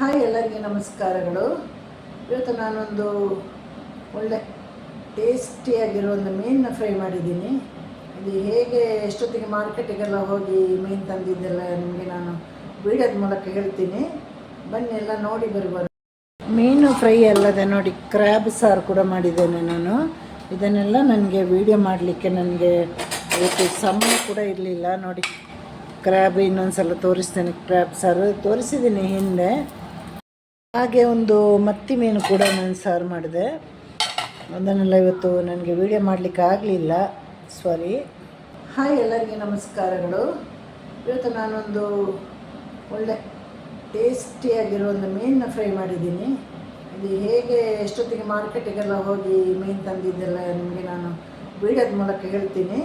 Hi ಎಲ್ಲರಿಗೆ ನಮಸ್ಕಾರಗಳು. ಇವತ್ತು ನಾನೊಂದು ಒಳ್ಳೆ ಟೇಸ್ಟಿಯಾಗಿರೋ ಒಂದು ಮೀನನ್ನ ಫ್ರೈ ಮಾಡಿದ್ದೀನಿ. ಇದು ಹೇಗೆ ಎಷ್ಟೊತ್ತಿಗೆ ಮಾರ್ಕೆಟಿಗೆಲ್ಲ ಹೋಗಿ ಮೀನು ತಂದಿದ್ದೆಲ್ಲ ನಿಮಗೆ ನಾನು ವೀಡಿಯೋದ ಮೂಲಕ ಹೇಳ್ತೀನಿ. ಬನ್ನಿ ಎಲ್ಲ ನೋಡಿ ಬರ್ಬೋದು ಮೀನು ಫ್ರೈ ಅಲ್ಲದೆ ನೋಡಿ ಕ್ರ್ಯಾಬ್ ಸಾರು ಕೂಡ ಮಾಡಿದ್ದೇನೆ ನಾನು. ಇದನ್ನೆಲ್ಲ ನನಗೆ ವೀಡಿಯೋ ಮಾಡಲಿಕ್ಕೆ ನನಗೆ ಇವತ್ತು ಸಮಯ ಕೂಡ ಇರಲಿಲ್ಲ. ನೋಡಿ ಕ್ರ್ಯಾಬ್ ಇನ್ನೊಂದು ಸಲ ತೋರಿಸ್ತೇನೆ ಕ್ರ್ಯಾಬ್ ಸಾರು. ತೋರಿಸಿದ್ದೀನಿ ಹಿಂದೆ. ಹಾಗೆ ಒಂದು ಮತ್ತಿ ಮೀನು ಕೂಡ ನಾನು ಸಾರು ಮಾಡಿದೆ. ಅದನ್ನೆಲ್ಲ ಇವತ್ತು ನನಗೆ ವಿಡಿಯೋ ಮಾಡಲಿಕ್ಕೆ ಆಗಲಿಲ್ಲ. ಸಾರಿ ಹಾಯ್ ಎಲ್ಲರಿಗೆ ನಮಸ್ಕಾರಗಳು. ಇವತ್ತು ನಾನೊಂದು ಒಳ್ಳೆ ಟೇಸ್ಟಿಯಾಗಿರೋ ಒಂದು ಮೀನನ್ನ ಫ್ರೈ ಮಾಡಿದ್ದೀನಿ. ಇದು ಹೇಗೆ ಎಷ್ಟೊತ್ತಿಗೆ ಮಾರ್ಕೆಟಿಗೆಲ್ಲ ಹೋಗಿ ಮೀನು ತಂದಿದ್ದೆಲ್ಲ ನಿಮಗೆ ನಾನು ವಿಡಿಯೋದ ಮೂಲಕ ಹೇಳ್ತೀನಿ.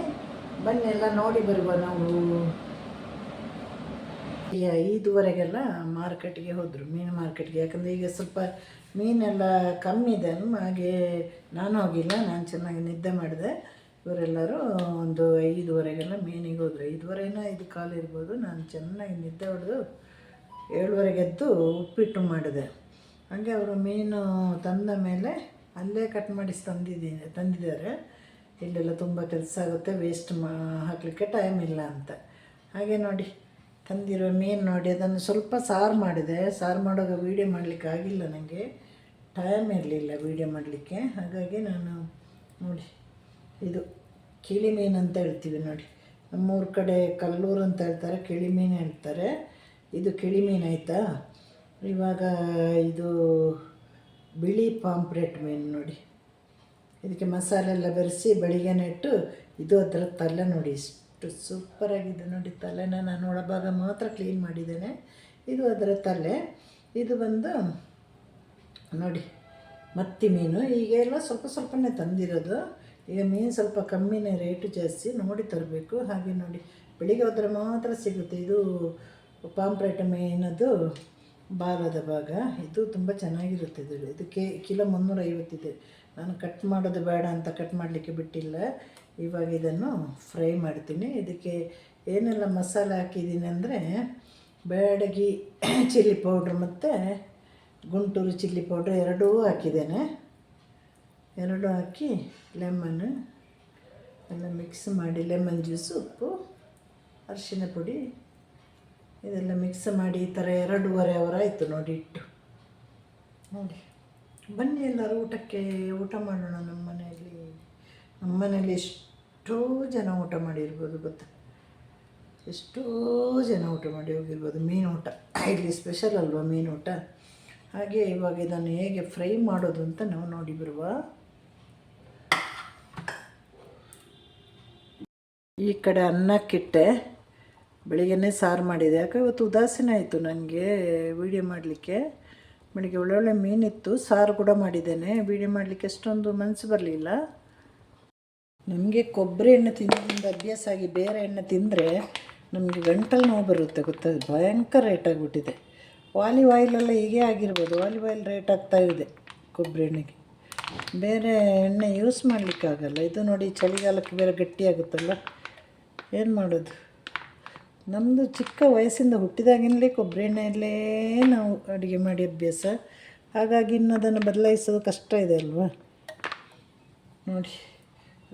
ಬನ್ನಿ ಎಲ್ಲ ನೋಡಿ ಬರುವ ನಾವು. ಈ ಐದುವರೆಗೆಲ್ಲ ಮಾರ್ಕೆಟ್ಗೆ ಹೋದರು, ಮೀನು ಮಾರ್ಕೆಟ್ಗೆ ಯಾಕಂದರೆ ಈಗ ಸ್ವಲ್ಪ ಮೀನೆಲ್ಲ ಕಮ್ಮಿ ಇದೆ ಹಾಗೆ ನಾನು ಹೋಗಿಲ್ಲ, ನಾನು ಚೆನ್ನಾಗಿ ನಿದ್ದೆ ಮಾಡಿದೆ. ಇವರೆಲ್ಲರೂ ಒಂದು ಐದುವರೆಗೆಲ್ಲ ಮೀನಿಗೆ ಹೋದರು. ಐದುವರೆನ ಐದು ಕಾಲು ಇರ್ಬೋದು. ನಾನು ಚೆನ್ನಾಗಿ ನಿದ್ದೆ ಹೊಡೆದು ಏಳುವರೆಗೆ ಎದ್ದು ಉಪ್ಪಿಟ್ಟು ಮಾಡಿದೆ. ಹಾಗೆ ಅವರು ಮೀನು ತಂದ ಮೇಲೆ ಅಲ್ಲೇ ಕಟ್ ಮಾಡಿಸಿ ತಂದಿದ್ದೀನಿ ತಂದಿದ್ದಾರೆ. ಇಲ್ಲೆಲ್ಲ ತುಂಬ ಕೆಲಸ ಆಗುತ್ತೆ, ವೇಸ್ಟ್ ಮಾ, ಹಾಕಲಿಕ್ಕೆ ಟೈಮ್ ಇಲ್ಲ ಅಂತ. ಹಾಗೆ ನೋಡಿ ತಂದಿರೋ ಮೀನು ನೋಡಿ, ಅದನ್ನು ಸ್ವಲ್ಪ ಸಾರು ಮಾಡಿದೆ. ಸಾರು ಮಾಡುವಾಗ ವೀಡಿಯೋ ಮಾಡಲಿಕ್ಕೆ ಆಗಿಲ್ಲ ನನಗೆ ಟೈಮ್ ಇರಲಿಲ್ಲ ವೀಡಿಯೋ ಮಾಡಲಿಕ್ಕೆ. ಹಾಗಾಗಿ ನಾನು ನೋಡಿ, ಇದು ಕಿಳಿ ಮೀನು ಅಂತ ಹೇಳ್ತೀವಿ ನೋಡಿ. ನಮ್ಮೂರ ಕಡೆ ಕಲ್ಲೂರು ಅಂತ ಹೇಳ್ತಾರೆ, ಕಿಳಿ ಮೀನು ಹೇಳ್ತಾರೆ. ಇದು ಕಿಳಿ ಮೀನು ಆಯಿತಾ? ಇವಾಗ ಇದು ಬಿಳಿ ಪಾಂಪ್ರೆಟ್ ಮೀನು ನೋಡಿ. ಇದಕ್ಕೆ ಮಸಾಲೆ ಎಲ್ಲ ಬೆರೆಸಿ ಬೆಳಿಗ್ಗೆ ನೆಟ್ಟು ಇದು ಅದರ ತಲೆ ನೋಡಿ ಇಷ್ಟು. ಸೂಪರಾಗಿದೆ ನೋಡಿ, ತಲೆನ ನಾನು ಒಳಭಾಗ ಮಾತ್ರ ಕ್ಲೀನ್ ಮಾಡಿದ್ದೇನೆ. ಇದು ಅದರ ತಲೆ. ಇದು ಬಂದು, ನೋಡಿ, ಮತ್ತಿ ಮೀನು. ಈಗೆಲ್ಲ ಸ್ವಲ್ಪ ಸ್ವಲ್ಪನೇ ತಂದಿರೋದು. ಈಗ ಮೀನು ಸ್ವಲ್ಪ ಕಮ್ಮಿನೇ ರೇಟು ಜಾಸ್ತಿ ನೋಡಿ ತರಬೇಕು. ಹಾಗೆ ನೋಡಿ, ಬೆಳಿಗ್ಗೆ ಹೋದರೆ ಮಾತ್ರ ಸಿಗುತ್ತೆ. ಇದು ಪಾಂಪ್ರೇಟ್ ಮೀನದು ಬಾಲದ ಭಾಗ. ಇದು ತುಂಬ ಚೆನ್ನಾಗಿರುತ್ತೆ ಇದು. ಕೆ, ಕಿಲೋ ಮುನ್ನೂರ ಐವತ್ತಿದೆ ನಾನು ಕಟ್ ಮಾಡೋದು ಬೇಡ ಅಂತ ಕಟ್ ಮಾಡಲಿಕ್ಕೆ ಬಿಟ್ಟಿಲ್ಲ. ಇವಾಗ ಇದನ್ನು ಫ್ರೈ ಮಾಡ್ತೀನಿ. ಇದಕ್ಕೆ ಏನೆಲ್ಲ ಮಸಾಲೆ ಹಾಕಿದ್ದೀನಿ ಅಂದರೆ ಬೇಡಗಿ ಚಿಲ್ಲಿ ಪೌಡ್ರ್ ಮತ್ತು ಗುಂಟೂರು ಚಿಲ್ಲಿ ಪೌಡ್ರ್ ಎರಡೂ ಹಾಕಿದ್ದೇನೆ. ಎರಡೂ ಹಾಕಿ ಲೆಮನ್ ಎಲ್ಲ ಮಿಕ್ಸ್ ಮಾಡಿ, ಲೆಮನ್ ಜ್ಯೂಸು, ಉಪ್ಪು, ಅರಿಶಿನ ಪುಡಿ ಇದೆಲ್ಲ ಮಿಕ್ಸ್ ಮಾಡಿ ಈ ಥರ ಎರಡೂವರೆ ಅವರ್ ಆಯಿತು ನೋಡಿ ಇಟ್ಟು. ನೋಡಿ ಬನ್ನಿ ಎಲ್ಲರೂ ಊಟಕ್ಕೆ, ಊಟ ಮಾಡೋಣ ನಮ್ಮ ಮನೆಯಲ್ಲಿ. ನಮ್ಮ ಮನೇಲಿ ಎಷ್ಟೋ ಜನ ಊಟ ಮಾಡಿರ್ಬೋದು ಗೊತ್ತಾ? ಎಷ್ಟೋ ಜನ ಊಟ ಮಾಡಿ ಹೋಗಿರ್ಬೋದು. ಮೀನು ಊಟ. ಇಲ್ಲಿ ಸ್ಪೆಷಲ್ ಅಲ್ವಾ ಮೀನು ಊಟ? ಹಾಗೆ ಇವಾಗ ಇದನ್ನು ಹೇಗೆ ಫ್ರೈ ಮಾಡೋದು ಅಂತ ನಾವು ನೋಡಿ ಬರುವ. ಈ ಕಡೆ ಅನ್ನಕ್ಕಿಟ್ಟೆ. ಬೆಳಿಗ್ಗೆನೇ ಸಾರು ಮಾಡಿದೆ. ಯಾಕೆ ಇವತ್ತು ಉದಾಸೀನ ಆಯಿತು ನನಗೆ ವೀಡಿಯೋ ಮಾಡಲಿಕ್ಕೆ. ಬೆಳಿಗ್ಗೆ ಒಳ್ಳೊಳ್ಳೆ ಮೀನಿತ್ತು. ಸಾರು ಕೂಡ ಮಾಡಿದ್ದೇನೆ. ವೀಡಿಯೋ ಮಾಡಲಿಕ್ಕೆ ಅಷ್ಟೊಂದು ಮನಸ್ಸು ಬರಲಿಲ್ಲ. ನಮಗೆ ಕೊಬ್ಬರಿ ಎಣ್ಣೆ ತಿನ್ನೋದ್ರಿಂದ ಅಭ್ಯಾಸ ಆಗಿ ಬೇರೆ ಎಣ್ಣೆ ತಿಂದರೆ ನಮಗೆ ಗಂಟಲು ನೋವು ಬರುತ್ತೆ ಗೊತ್ತಾ? ಭಯಂಕರ ರೇಟ್ ಆಗಿಬಿಟ್ಟಿದೆ. ವಾಲಿವ್ ಆಯಿಲೆಲ್ಲ ಹೀಗೆ ಆಗಿರ್ಬೋದು. ವಾಲಿವ್ ಆಯಿಲ್ ರೇಟ್ ಆಗ್ತಾ ಇದೆ ಕೊಬ್ಬರಿ ಎಣ್ಣೆಗೆ. ಬೇರೆ ಎಣ್ಣೆ ಯೂಸ್ ಮಾಡಲಿಕ್ಕಾಗಲ್ಲ ಇದು ನೋಡಿ ಚಳಿಗಾಲಕ್ಕೆ ಬೇರೆ ಗಟ್ಟಿಯಾಗುತ್ತಲ್ಲ ಏನು ಮಾಡೋದು? ನಮ್ಮದು ಚಿಕ್ಕ ವಯಸ್ಸಿಂದ ಹುಟ್ಟಿದಾಗಿನಲೇ ಕೊಬ್ಬರಿ ಎಣ್ಣೆಯಲ್ಲೇ ನಾವು ಅಡುಗೆ ಮಾಡಿ ಅಭ್ಯಾಸ. ಹಾಗಾಗಿ ಇನ್ನು ಅದನ್ನು ಬದಲಾಯಿಸೋದು ಕಷ್ಟ ಇದೆ ಅಲ್ವಾ? ನೋಡಿ.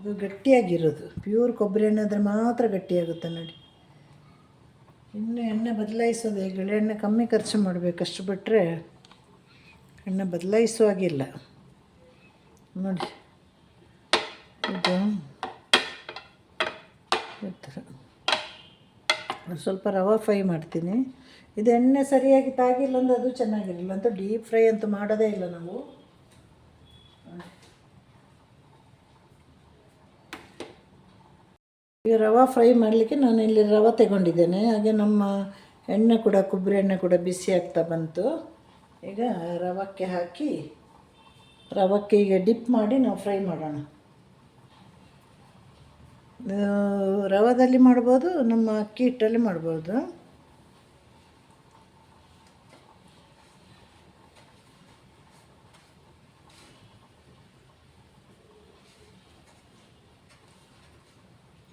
ಅದು ಗಟ್ಟಿಯಾಗಿರೋದು. ಪ್ಯೂರ್ ಕೊಬ್ಬರಿ ಎಣ್ಣೆ ಆದರೆ ಮಾತ್ರ ಗಟ್ಟಿಯಾಗುತ್ತೆ ನೋಡಿ. ಇನ್ನು ಎಣ್ಣೆ ಬದಲಾಯಿಸೋದೇ ಗಿಳೆ ಎಣ್ಣೆ ಕಮ್ಮಿ ಖರ್ಚು ಮಾಡಬೇಕು ಅಷ್ಟು ಬಿಟ್ಟರೆ ಎಣ್ಣೆ ಬದಲಾಯಿಸುವಾಗಿಲ್ಲ ನೋಡಿ. ಇದು ಸ್ವಲ್ಪ ರವೆ ಫ್ರೈ ಮಾಡ್ತೀನಿ. ಇದು ಎಣ್ಣೆ ಸರಿಯಾಗಿ ತಾಗಿಲ್ಲ ಅಂದ್ರೆ ಅದು ಚೆನ್ನಾಗಿರಲಿಲ್ಲ ಅಂತೂ ಡೀಪ್ ಫ್ರೈ ಅಂತೂ ಮಾಡೋದೇ ಇಲ್ಲ ನಾವು. ಈಗ ರವೆ ಫ್ರೈ ಮಾಡಲಿಕ್ಕೆ ನಾನು ಇಲ್ಲಿ ರವೆ ತಗೊಂಡಿದ್ದೇನೆ. ಹಾಗೆ ನಮ್ಮ ಎಣ್ಣೆ ಕೂಡ, ಕೊಬ್ಬರಿ ಎಣ್ಣೆ ಕೂಡ ಬಿಸಿ ಆಗ್ತಾ ಬಂತು. ಈಗ ರವಕ್ಕೆ ಹಾಕಿ, ರವಕ್ಕೆ ಈಗ ಡಿಪ್ ಮಾಡಿ ನಾವು ಫ್ರೈ ಮಾಡೋಣ. ರವದಲ್ಲಿ ಮಾಡ್ಬೋದು, ನಮ್ಮ ಅಕ್ಕಿ ಹಿಟ್ಟಲ್ಲಿ ಮಾಡ್ಬೋದು.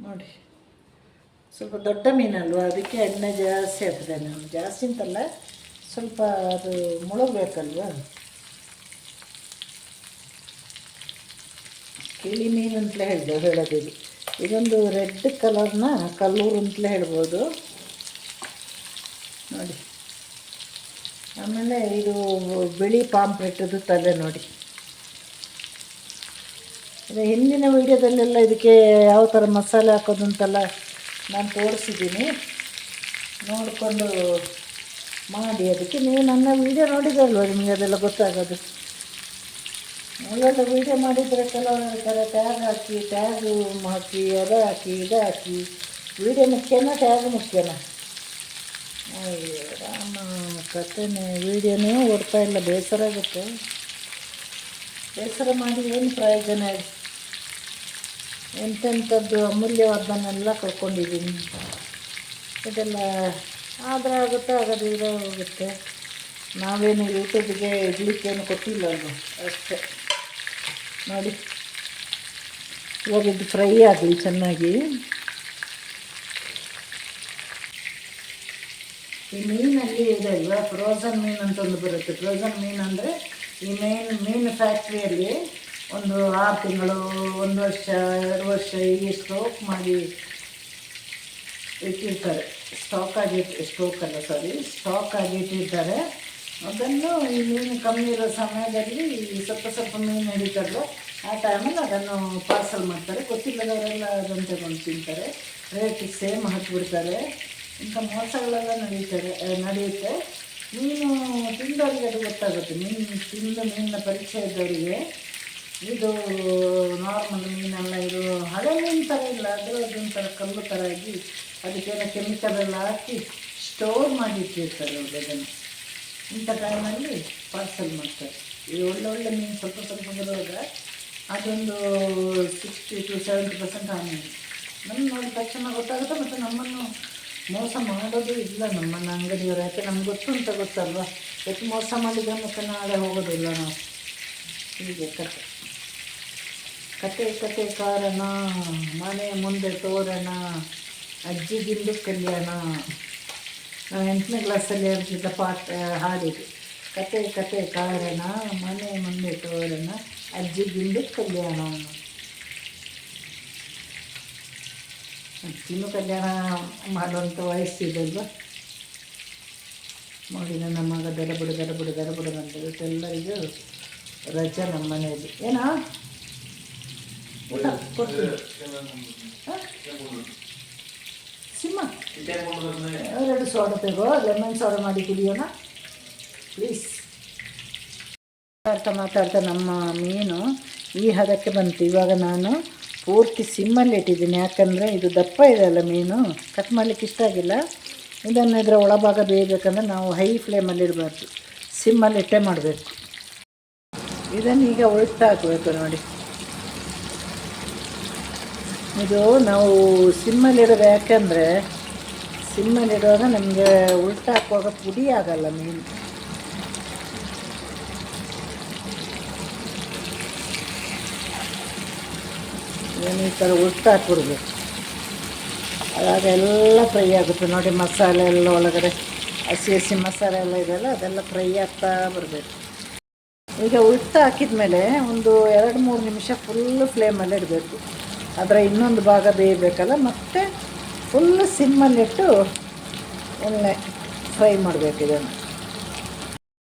ನೋಡಿ. ಸ್ವಲ್ಪ ದೊಡ್ಡ ಮೀನಲ್ವ? ಅದಕ್ಕೆ ಎಣ್ಣೆ ಜಾಸ್ತಿ ಹಾಕಿದೆ ನಾನು. ಜಾಸ್ತಿ ಅಂತಲ್ಲ, ಸ್ವಲ್ಪ ಅದು ಮುಳುಗಬೇಕಲ್ವ? ಕಿಳಿ ಮೀನು ಅಂತಲೇ ಹೇಳಿದೆ ಹೇಳೋದು ಇದು ಇದೊಂದು ರೆಡ್ ಕಲರ್ನ ಕಲ್ಲೂರು ಅಂತಲೇ ಹೇಳ್ಬೋದು. ನೋಡಿ. ಆಮೇಲೆ ಇದು ಬಿಳಿ ಪಾಂಪ್ಲೆಟ್ಟದು ತಲೆ ನೋಡಿ. ಇದು ಹಿಂದಿನ ವೀಡಿಯೋದಲ್ಲೆಲ್ಲ ಇದಕ್ಕೆ ಯಾವ ಥರ ಮಸಾಲೆ ಹಾಕೋದು ಅಂತೆಲ್ಲ ನಾನು ತೋರಿಸಿದ್ದೀನಿ. ನೋಡಿಕೊಂಡು ಮಾಡಿ, ಅದಕ್ಕೆ ನೀವು ನನ್ನ ವೀಡಿಯೋ ನೋಡಿದ್ರಲ್ವ ನಿಮಗೆ ಅದೆಲ್ಲ ಗೊತ್ತಾಗೋದು? ಒಳ್ಳೊಳ್ಳೆ ವೀಡಿಯೋ ಮಾಡಿದರೆ ಕೆಲವರು ಥರ ಟ್ಯಾಗ್ ಹಾಕಿ ಟ್ಯಾಗು ಹಾಕಿ, ಅದು ಹಾಕಿ, ಇದು ಹಾಕಿ ವೀಡಿಯೋ ಮುಖ್ಯನ ಟ್ಯಾಗ್ ಮುಖ್ಯನ ಅಯ್ಯೋ, ರಾಮ ಕಥೆನೇ ವೀಡಿಯೋನೇ ಓಡ್ತಾ ಇಲ್ಲ ಬೇಸರ ಆಗುತ್ತೆ ಬೇಸರ ಮಾಡಿ ಏನು ಪ್ರಯೋಜನ ಇದೆ? ಎಂತೆಂಥದ್ದು ಅಮೂಲ್ಯವಾದನ್ನೆಲ್ಲ ಕಳ್ಕೊಂಡಿದ್ದೀನಿ. ಇದೆಲ್ಲ ಆದರೆ ಆಗುತ್ತೆ ಆಗದಿದ್ರೆ ಹೋಗುತ್ತೆ. ನಾವೇನು ಯೂಟ್ಯೂಬ್ಗೆ ಇಡ್ಲಿಕ್ಕೇನು ಕೊಟ್ಟಿಲ್ಲ ಅಲ್ವ ಅಷ್ಟೇ. ನೋಡಿ ಇವಾಗ ಇದು ಫ್ರೈ ಆಗಲಿ ಚೆನ್ನಾಗಿ. ಈ ಮೀನಲ್ಲಿ ಇದೆ ಅಲ್ವಾ? ಫ್ರೋಝನ್ ಮೀನು ಅಂತ ಒಂದು ಬರುತ್ತೆ. ಫ್ರೋಝನ್ ಮೀನು ಅಂದರೆ ಈ ಮೀನು ಮೀನು ಫ್ಯಾಕ್ಟ್ರಿಯಲ್ಲಿ ಒಂದು ಆರು ತಿಂಗಳು, ಒಂದು ವರ್ಷ, ಎರಡು ವರ್ಷ ಹೀಗೆ ಸ್ಟೋಕ್ ಮಾಡಿ ಇಟ್ಟಿರ್ತಾರೆ. ಸ್ಟಾಕ್ ಆಗಿ ಸ್ಟೋಕ್ ಅಲ್ಲ ಸಾರಿ ಸ್ಟಾಕ್ ಆಗಿ ಇಟ್ಟಿರ್ತಾರೆ ಅದನ್ನು ಈ ಮೀನು ಕಮ್ಮಿ ಇರೋ ಸಮಯದಲ್ಲಿ ಸ್ವಲ್ಪ ಸ್ವಲ್ಪ ಮೀನು ಹಿಡಿತಾರಲ್ಲ ಆ ಟೈಮಲ್ಲಿ ಅದನ್ನು ಪಾರ್ಸಲ್ ಮಾಡ್ತಾರೆ. ಗೊತ್ತಿಲ್ಲದವರೆಲ್ಲ ಅದನ್ನು ತಗೊಂಡು ತಿಂತಾರೆ. ರೇಟಿಗೆ ಸೇಮ್ ಹಾಕಿಬಿಡ್ತಾರೆ. ಇಂಥ ಮೋಸಗಳೆಲ್ಲ ನಡೀತಾರೆ ನಡೆಯುತ್ತೆ. ಮೀನು ತಿಂದವರಿಗೆ ಅದು ಗೊತ್ತಾಗುತ್ತೆ. ಮೀನು ತಿಂದು ಮೀನಿನ ಪರಿಚಯದವರಿಗೆ ಇದು ನಾರ್ಮಲ್ ಮೀನೆಲ್ಲ, ಇದು ಹಳೆ ಮೀನು ಥರ ಇಲ್ಲ ಅದು ಅದೊಂಥರ ಕಲ್ಲು ಥರ ಆಗಿ ಅದಕ್ಕೆಲ್ಲ ಕೆಮಿಕಲ್ ಎಲ್ಲ ಹಾಕಿ ಸ್ಟೋರ್ ಮಾಡಿ ಇಟ್ಟಿರ್ತಾರೆ ಅವ್ರು ಅದನ್ನು. ಇಂಥ ಟೈಮಲ್ಲಿ ಪಾರ್ಸಲ್ ಮಾಡ್ತಾರೆ. ಈ ಒಳ್ಳೊಳ್ಳೆ ಮೀನು ಸ್ವಲ್ಪ ಸ್ವಲ್ಪ ಬರುವಾಗ ಅದೊಂದು ಸಿಕ್ಸ್ಟಿ ಟು ಸೆವೆಂಟಿ ಪರ್ಸೆಂಟ್ ಆ ಮೀನು ನಮ್ಮ ನೋಡಿ ತಕ್ಷಣ ಗೊತ್ತಾಗುತ್ತೆ ಮತ್ತು ನಮ್ಮನ್ನು ಮೋಸ ಮಾಡೋದು ಇಲ್ಲ ನಮ್ಮನ್ನು ಅಂಗಡಿಯವರು. ಯಾಕೆ ನಮ್ಗೆ ಗೊತ್ತು ಅಂತ ಗೊತ್ತಲ್ವ? ಎಷ್ಟು ಮೋಸ ಮಾಡಿದ್ರೆ ಮತ್ತೆ ನಾಳೆ ಹೋಗೋದಿಲ್ಲ ನಾವು? ಹೀಗೆ ಕತೆ ಕತೆ ಕತೆ ಕಾರಣ, ಮನೆ ಮುಂದೆ ತೋರಣ ಅಜ್ಜಿಗಿಂದು ಕಲ್ಯಾಣ. ನಾವು ಎಂಟನೇ ಕ್ಲಾಸಲ್ಲಿ ಹೇಳ್ತಿದ್ದ ಪಾಠ, ಹಾಡಿದೆ. ಕತೆ ಕತೆ ಕಾರಣ, ಮನೆ ಮುಂದೆ ತೋರಣ ಅಜ್ಜಿಗಿಂದು ಕಲ್ಯಾಣ. ಅಜ್ಜಿನೂ ಕಲ್ಯಾಣ ಮಾಡುವಂಥ ವಯಸ್ಸಿದಲ್ವ ನೋಡಿ ನನ್ನ ಮಗ ದರಬುಡು ದರ ಬಿಡು ಅಂತ ಎಲ್ಲರಿಗೂ ರಜೆ ನಮ್ಮ ಮನೆಯಲ್ಲಿ ಏನಾ? ಊಟ ಕೊಡ್ತೀನಿ? ಸಿಂಹ ಎರಡು ಸೋಡಾ ತೆಗೋ ಲೆಮನ್ ಸೋಡಾ ಮಾಡಿ ಕುಡಿಯೋಣ ಪ್ಲೀಸ್ ಮಾತಾಡ್ತಾ ಮಾತಾಡ್ತಾ ನಮ್ಮ ಮೀನು ಈ ಹದಕ್ಕೆ ಬಂತು ಇವಾಗ ನಾನು. ಪೂರ್ತಿ ಸಿಮ್ಮಲ್ಲಿ ಇಟ್ಟಿದ್ದೀನಿ. ಯಾಕಂದರೆ ಇದು ದಪ್ಪ ಇದೆಯಲ್ಲ ಮೀನು. ಕಟ್ ಮಾಡಲಿಕ್ಕೆ ಇಷ್ಟ ಆಗಿಲ್ಲ. ಇದನ್ನು ಇದರ ಒಳಭಾಗ ಬೇಯಬೇಕಂದ್ರೆ ನಾವು ಹೈ ಫ್ಲೇಮಲ್ಲಿ ಇಡಬಾರ್ದು. ಸಿಮ್ಮಲ್ಲಿ ಇಟ್ಟೇ ಮಾಡಬೇಕು. ಇದನ್ನು ಈಗ ಉಳ್ತಾ ಹಾಕಬೇಕು ನೋಡಿ. ಇದು ನಾವು ಸಿಮ್ಮಲ್ಲಿಡೋದು ಯಾಕಂದರೆ ಸಿಮ್ಮಲ್ಲಿಡುವಾಗ ನಮಗೆ ಉಲ್ಟಾ ಹಾಕುವಾಗ ಪುಡಿ ಆಗಲ್ಲ ಮೀನು ಏನು ಈ ಥರ ಉಲ್ಟಾ ಹಾಕ್ಬಿಡ್ಬೇಕು. ಅದಾಗ ಎಲ್ಲ ಫ್ರೈ ಆಗುತ್ತೆ ನೋಡಿ, ಮಸಾಲೆ ಎಲ್ಲ ಒಳಗಡೆ, ಹಸಿ ಹಸಿ ಮಸಾಲೆ ಎಲ್ಲ ಇದೆಯಲ್ಲ, ಅದೆಲ್ಲ ಫ್ರೈ ಆಗ್ತಾ ಬರಬೇಕು. ಈಗ ಉಲ್ಟಾ ಹಾಕಿದ್ಮೇಲೆ ಒಂದು ಎರಡು ಮೂರು ನಿಮಿಷ ಫುಲ್ಲು ಫ್ಲೇಮಲ್ಲಿ ಇಡಬೇಕು. ಅದರ ಇನ್ನೊಂದು ಭಾಗ ಬೇಯಬೇಕಲ್ಲ, ಮತ್ತೆ ಫುಲ್ಲು ಸಿಮ್ಮಲ್ಲಿಟ್ಟು ಒಳ್ಳೆ ಫ್ರೈ ಮಾಡಬೇಕು ಇದನ್ನು.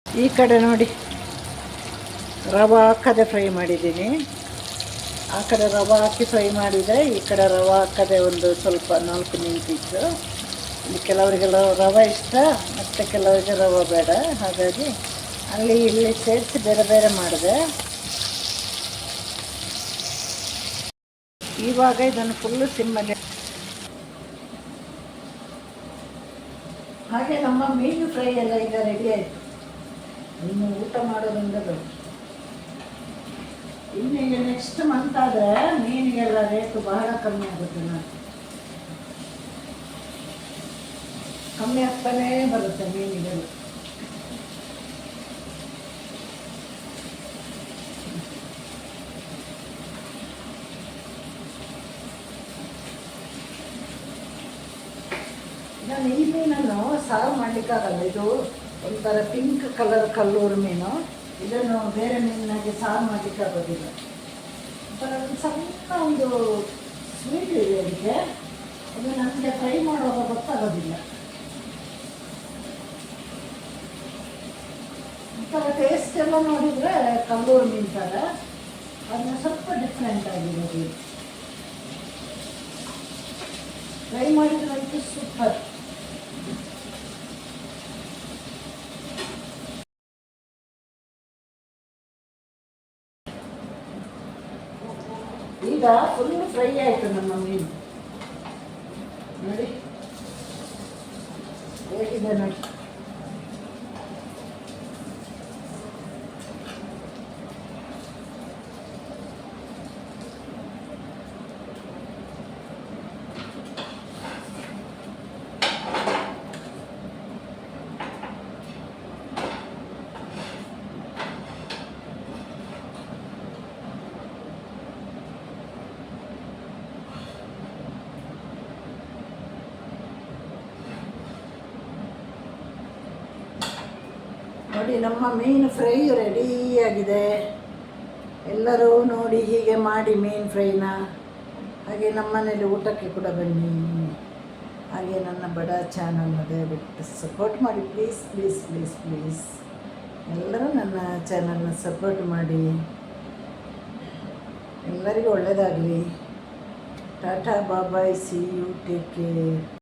ಈ ಕಡೆ ನೋಡಿ, ರವೆ ಹಾಕದೆ ಫ್ರೈ ಮಾಡಿದ್ದೀನಿ. ಆ ಕಡೆ ರವೆ ಹಾಕಿ ಫ್ರೈ ಮಾಡಿದರೆ ಈ ಕಡೆ ರವೆ ಹಾಕದೆ ಒಂದು ಸ್ವಲ್ಪ ನಾಲ್ಕು ನಿಂತಿತ್ತು ಇಲ್ಲಿ ಕೆಲವರಿಗೆಲ್ಲ ರವೆ ಇಷ್ಟ, ಮತ್ತು ಕೆಲವರಿಗೆ ರವೆ ಬೇಡ. ಹಾಗಾಗಿ ಅಲ್ಲಿ ಇಲ್ಲಿ ಸೇರಿಸಿ ಬೇರೆ ಬೇರೆ ಮಾಡಿದೆ. ಇವಾಗ ಇದನ್ನು ಫುಲ್ಲು ಸಿಮ್ಮಲ್ಲಿ ಹಾಗೆ ನಮ್ಮ ಮೀನು ಫ್ರೈ ಎಲ್ಲ ಈಗ ರೆಡಿ ಆಯಿತು. ಇನ್ನು ಊಟ ಮಾಡೋದ್ರಿಂದ ಬೇಕು ಇನ್ನು ಈಗ ನೆಕ್ಸ್ಟ್ ಮಂತ್ ಆದರೆ ಮೀನಿಗೆಲ್ಲ ರೇಟು ಬಹಳ ಕಮ್ಮಿ ಆಗುತ್ತೆ ನಾನು ಕಮ್ಮಿ ಆಗ್ತಾನೇ ಬರುತ್ತೆ ಮೀನಿಗೆಲ್ಲ. ನಾನು ಈ ಮೀನನ್ನು ಸಾರು ಮಾಡಲಿಕ್ಕಾಗಲ್ಲ. ಇದು ಒಂಥರ ಪಿಂಕ್ ಕಲರ್ ಕಲ್ಲೂರು ಮೀನು. ಇದನ್ನು ಬೇರೆ ಮೀನಿನಾಗೆ ಸಾರು ಮಾಡಲಿಕ್ಕಾಗೋದಿಲ್ಲ. ಒಂಥರ ಒಂದು ಸಣ್ಣ ಒಂದು ಸ್ವೀಟ್ ಇದೆ ಅದಕ್ಕೆ. ಅದು ನನಗೆ ಫ್ರೈ ಮಾಡುವಾಗ ಗೊತ್ತಾಗೋದಿಲ್ಲ. ಒಂಥರ ಟೇಸ್ಟ್ ಎಲ್ಲ ನೋಡಿದರೆ ಕಲ್ಲೂರು ಮೀನು ಥರ ಅದನ್ನ ಸ್ವಲ್ಪ ಡಿಫ್ರೆಂಟ್ ಆಗಿರೋದು. ಫ್ರೈ ಮಾಡಿದ್ರಂತೂ ಸೂಪರ್ ಈಗ ಫುಲ್ ಫ್ರೈ ಆಯಿತು ನಮ್ಮ ಮೀನು. ನೋಡಿ. ಹೇಗಿದೆ ನೋಡಿ. ನೋಡಿ, ನಮ್ಮ ಮೀನು ಫ್ರೈ ರೆಡಿಯಾಗಿದೆ ಎಲ್ಲರೂ ನೋಡಿ ಹೀಗೆ ಮಾಡಿ ಮೀನು ಫ್ರೈನ ಹಾಗೆ ನಮ್ಮ ಮನೇಲಿ ಊಟಕ್ಕೆ ಕೂಡ ಬನ್ನಿ. ಹಾಗೆ ನನ್ನ ಬಡ ಚಾನಲ್ನ ದಯವಿಟ್ಟು ಸಪೋರ್ಟ್ ಮಾಡಿ ಪ್ಲೀಸ್ ಪ್ಲೀಸ್ ಪ್ಲೀಸ್ ಪ್ಲೀಸ್ ಎಲ್ಲರೂ ನನ್ನ ಚಾನಲ್ನ ಸಪೋರ್ಟ್ ಮಾಡಿ. ಎಲ್ಲರಿಗೂ ಒಳ್ಳೆಯದಾಗಲಿ tata bye-bye see you take care